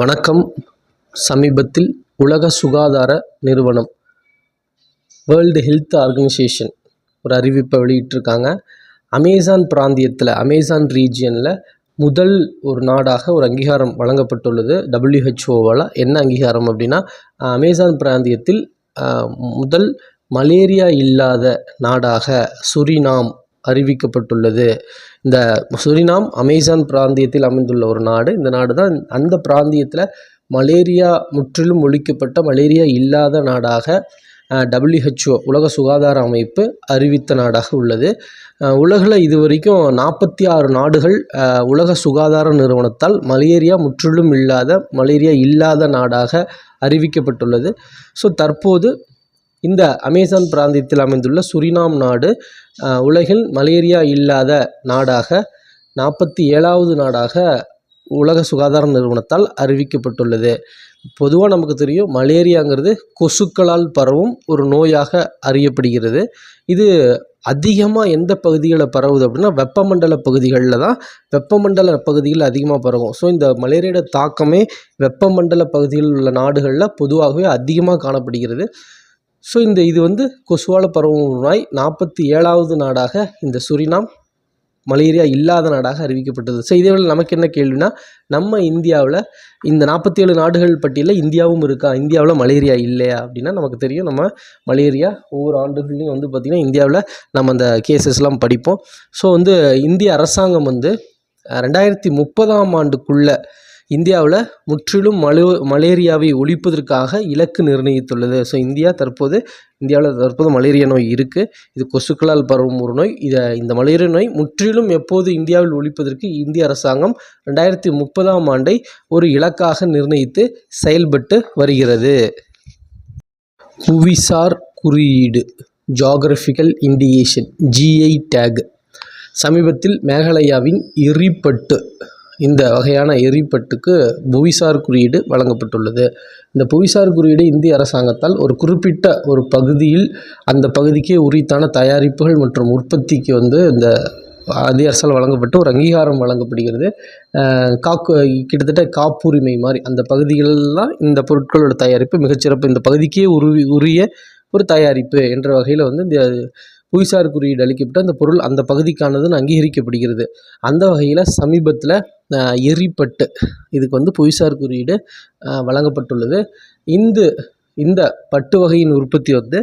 வணக்கம். சமீபத்தில் உலக சுகாதார நிறுவனம் வேர்ல்டு ஹெல்த் ஆர்கனைசேஷன் ஒரு அறிவிப்பை வெளியிட்டிருக்காங்க. அமேசான் பிராந்தியத்தில் அமேசான் ரீஜியனில் முதல் ஒரு நாடாக ஒரு அங்கீகாரம் வழங்கப்பட்டுள்ளது. டபிள்யூஹெச்ஓவால் என்ன அங்கீகாரம் அப்படின்னா அமேசான் பிராந்தியத்தில் முதல் மலேரியா இல்லாத நாடாக சுரினாம் அறிவிக்கப்பட்டுள்ளது. இந்த சுரினாம் அமேசான் பிராந்தியத்தில் அமைந்துள்ள ஒரு நாடு. இந்த நாடு தான் அந்த பிராந்தியத்தில் மலேரியா முற்றிலும் ஒழிக்கப்பட்ட மலேரியா இல்லாத நாடாக டபிள்யூஹெச்ஓ உலக சுகாதார அமைப்பு அறிவித்த நாடாக உள்ளது. உலகில் இது வரைக்கும் நாற்பத்தி ஆறு நாடுகள் உலக சுகாதார நிறுவனத்தால் மலேரியா முற்றிலும் இல்லாத மலேரியா இல்லாத நாடாக அறிவிக்கப்பட்டுள்ளது. ஸோ தற்போது இந்த அமேசான் பிராந்தியத்தில் அமைந்துள்ள சுரினாம் நாடு உலகில் மலேரியா இல்லாத நாடாக நாற்பத்தி ஏழாவது நாடாக உலக சுகாதார நிறுவனத்தால் அறிவிக்கப்பட்டுள்ளது. பொதுவாக நமக்கு தெரியும் மலேரியாங்கிறது கொசுக்களால் பரவும் ஒரு நோயாக அறியப்படுகிறது. இது அதிகமாக எந்த பகுதிகளில் பரவுது அப்படின்னா வெப்பமண்டல பகுதிகளில் தான் வெப்பமண்டல பகுதிகளில் அதிகமாக பரவும். ஸோ இந்த மலேரியோட தாக்கமே வெப்பமண்டல பகுதிகளில் உள்ள நாடுகளில் பொதுவாகவே அதிகமாக காணப்படுகிறது. ஸோ இந்த இது வந்து கொசுவால் பரவும் நோய் நாற்பத்தி ஏழாவது நாடாக இந்த சுரினாம் மலேரியா இல்லாத நாடாக அறிவிக்கப்பட்டது. ஸோ இதே நமக்கு என்ன கேள்வினா நம்ம இந்தியாவில் இந்த நாற்பத்தி ஏழு நாடுகள் பட்டியலில் இந்தியாவும் இருக்கா? இந்தியாவில் மலேரியா இல்லையா? அப்படின்னா நமக்கு தெரியும். நம்ம மலேரியா ஒவ்வொரு ஆண்டுகள்லையும் வந்து பார்த்திங்கன்னா இந்தியாவில் நம்ம அந்த கேசஸ்லாம் படிப்போம். ஸோ வந்து இந்திய அரசாங்கம் வந்து ரெண்டாயிரத்தி முப்பதாம் ஆண்டுக்குள்ளே இந்தியாவில் முற்றிலும் மலு மலேரியாவை ஒழிப்பதற்காக இலக்கு நிர்ணயித்துள்ளது. ஸோ இந்தியா தற்போது இந்தியாவில் தற்போது மலேரியா நோய் இருக்குது இது கொசுக்களால் பரவும் ஒரு நோய். இதை இந்த மலேரியா நோய் முற்றிலும் எப்போது இந்தியாவில் ஒழிப்பதற்கு இந்திய அரசாங்கம் ரெண்டாயிரத்தி முப்பதாம் ஆண்டை ஒரு இலக்காக நிர்ணயித்து செயல்பட்டு வருகிறது. புவிசார் குறியீடு ஜாகிரபிக்கல் இண்டிகேஷன் ஜிஐ டேக் சமீபத்தில் மேகாலயாவின் எரிப்பட்டு இந்த வகையான எரிப்பட்டுக்கு புவிசார் குறியீடு வழங்கப்பட்டுள்ளது. இந்த புவிசார் குறியீடு இந்திய அரசாங்கத்தால் ஒரு குறிப்பிட்ட ஒரு பகுதியில் அந்த பகுதிக்கே உரித்தான தயாரிப்புகள் மற்றும் உற்பத்திக்கு வந்து இந்த மத்திய அரசால் வழங்கப்பட்டு ஒரு அங்கீகாரம் வழங்கப்படுகிறது. காக்கு கிட்டத்தட்ட காப்புரிமை மாதிரி அந்த பகுதிகளெல்லாம் இந்த பொருட்களோட தயாரிப்பு மிகச்சிறப்பு. இந்த பகுதிக்கே உருவி உரிய ஒரு தயாரிப்பு என்ற வகையில் வந்து இந்த புவிசார் குறியீடு அளிக்கப்பட்டு அந்த பொருள் அந்த பகுதிக்கானதுன்னு அங்கீகரிக்கப்படுகிறது. அந்த வகையில் சமீபத்தில் எரிப்பட்டு இதுக்கு வந்து புவிசார் குறியீடு வழங்கப்பட்டுள்ளது. இந்து இந்த பட்டு வகையின் உற்பத்தி வந்து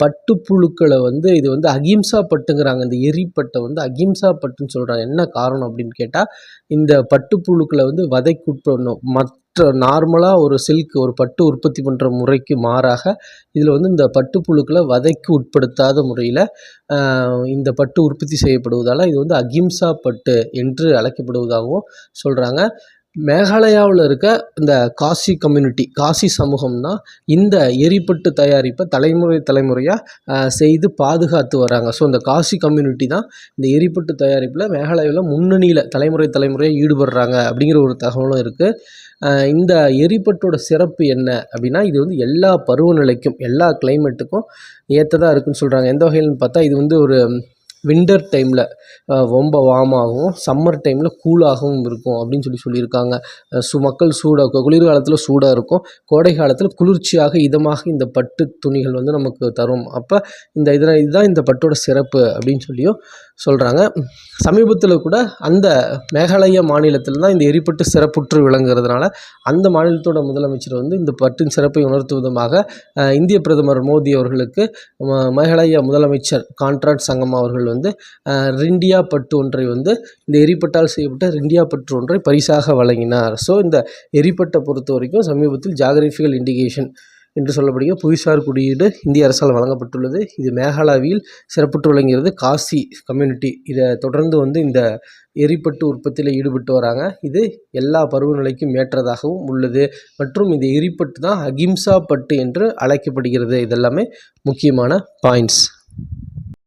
பட்டு பட்டுப்புழுக்களை வந்து இது வந்து அகிம்சா பட்டுங்கிறாங்க. இந்த எரிப்பட்டை வந்து அகிம்சா பட்டுன்னு சொல்கிறாங்க என்ன காரணம் அப்படின்னு கேட்டால் இந்த பட்டுப்புழுக்களை வந்து வதைக்குட்படணும். மற்ற நார்மலாக ஒரு சில்க் ஒரு பட்டு உற்பத்தி பண்ணுற முறைக்கு மாறாக இதில் வந்து இந்த பட்டுப்புழுக்களை வதைக்கு உட்படுத்தாத முறையில் இந்த பட்டு உற்பத்தி செய்யப்படுவதால் இது வந்து அகிம்சா பட்டு என்று அழைக்கப்படுவதாகவும் சொல்கிறாங்க மேகாலயாவில் இருக்க இந்த காசி கம்யூனிட்டி காசி சமூகம்னா இந்த எரிப்பட்டு தயாரிப்பை தலைமுறை தலைமுறையாக செய்து பாதுகாத்து வராங்க. ஸோ இந்த காசி கம்யூனிட்டி தான் இந்த எரிப்பட்டு தயாரிப்பில் மேகாலயாவில் முன்னணியில் தலைமுறை தலைமுறையாக ஈடுபடுறாங்க அப்படிங்கிற ஒரு தகவலும் இருக்குது இந்த எரிப்பட்டோட சிறப்பு என்ன அப்படின்னா இது வந்து எல்லா பருவநிலைக்கும் எல்லா கிளைமேட்டுக்கும் ஏற்றதாக இருக்குதுன்னு சொல்கிறாங்க எந்த வகையில்னு பார்த்தா இது வந்து ஒரு விண்டர் டைமில் ரொம்ப வார்மாகவும் சம்மர் டைமில் கூலாகவும் இருக்கும் அப்படின்னு சொல்லி சொல்லியிருக்காங்க. சு மக்கள் சூடாக குளிர்காலத்தில் சூடாக இருக்கும். கோடை காலத்தில் குளிர்ச்சியாக இதமாக இந்த பட்டு துணிகள் வந்து நமக்கு தரும். அப்போ இந்த இதில் இதுதான் இந்த பட்டோட சிறப்பு அப்படின்னு சொல்லியும் சொல்கிறாங்க சமீபத்தில் கூட அந்த மேகாலயா மாநிலத்தில் தான் இந்த எரிப்பட்டு சிறப்புற்று விளங்குறதுனால அந்த மாநிலத்தோட முதலமைச்சர் வந்து இந்த பட்டின் சிறப்பை உணர்த்தும் விதமாக இந்திய பிரதமர் மோடி அவர்களுக்கு மேகாலய முதலமைச்சர் கான்ட்ராக்ட் சங்கம் அவர்கள் வந்து ரிண்டியா பட்டு ஒன்றை வந்து இந்த எரிப்பட்டால் செய்யப்பட்ட ரிண்டியா பட்டு ஒன்றை பரிசாக வழங்கினார். ஸோ இந்த எரிப்பட்டை பொறுத்த வரைக்கும் சமீபத்தில் ஜாகிரபிக்கல் இண்டிகேஷன் என்று சொல்லப்படுகிற புவிசார் குறியீடு இந்திய அரசால் வழங்கப்பட்டுள்ளது. இது மேகாலயாவில் சிறப்புற்று விளங்குகிறது. காசி கம்யூனிட்டி இதை தொடர்ந்து வந்து இந்த எரிப்பட்டு உற்பத்தியில் ஈடுபட்டு வராங்க. இது எல்லா பருவநிலைக்கும் ஏற்றதாகவும் உள்ளது. மற்றும் இந்த எரிப்பட்டு தான் அகிம்சா பட்டு என்று அழைக்கப்படுகிறது. இதெல்லாமே முக்கியமான பாயிண்ட்ஸ்